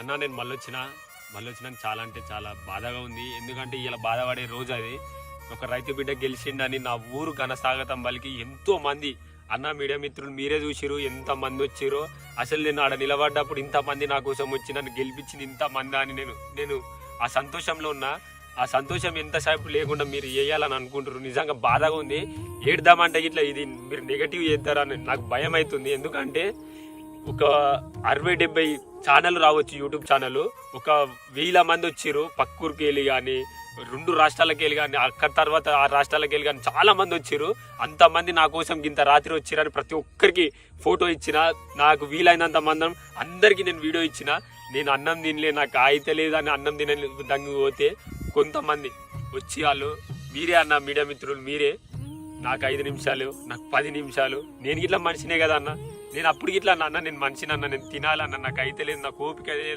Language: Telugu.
అన్న నేను మళ్ళీ వచ్చిన మళ్ళీ వచ్చినాక చాలా అంటే చాలా బాధగా ఉంది. ఎందుకంటే ఇలా బాధపడే రోజు అది. ఒక రైతు బిడ్డ గెలిచిండని నా ఊరు ఘనస్వాగతం పలికి ఎంతో మంది అన్న మీడియా మిత్రులు మీరే చూసిరు ఎంత మంది వచ్చిరో అసలు నేను ఆడ నిలబడ్డప్పుడు ఇంతమంది నా కోసం వచ్చి నన్ను గెలిపించింది ఇంతమంది అని నేను నేను ఆ సంతోషంలో ఉన్నా. ఆ సంతోషం ఎంతసేపు లేకుండా మీరు వేయాలని అనుకుంటారు నిజంగా బాధగా ఉంది. ఏడ్దామంటే ఇట్లా ఇది మీరు నెగటివ్ చేస్తారని నాకు భయం అవుతుంది ఎందుకంటే ఒక అరవై డెబ్బై ఛానల్ రావచ్చు యూట్యూబ్ ఛానల్. ఒక వేల మంది వచ్చిర్రు పక్కూరికి వెళ్ళి కానీ రెండు రాష్ట్రాలకు వెళ్ళి కానీ అక్కడ తర్వాత ఆ రాష్ట్రాలకు వెళ్ళి కానీ చాలా మంది వచ్చారు అంతమంది నా కోసం ఇంత రాత్రి వచ్చారని ప్రతి ఒక్కరికి ఫోటో ఇచ్చిన నాకు వీలైనంత మందం అందరికీ నేను వీడియో ఇచ్చిన నేను అన్నం తినలే నాకు అయితే లేదని అన్నం తినలేదు దంగి పోతే కొంతమంది వచ్చి వాళ్ళు మీరే అన్న మీడియా మిత్రులు మీరే. నాకు ఐదు నిమిషాలు నాకు పది నిమిషాలు. నేను ఇట్లా మనిషినే కదా అన్న. నేను అప్పుడు ఇట్లా అన్న అన్న నేను మనిషిని అన్న నేను తినాలన్న నాకు అయితే లేదు నాకు ఓపిక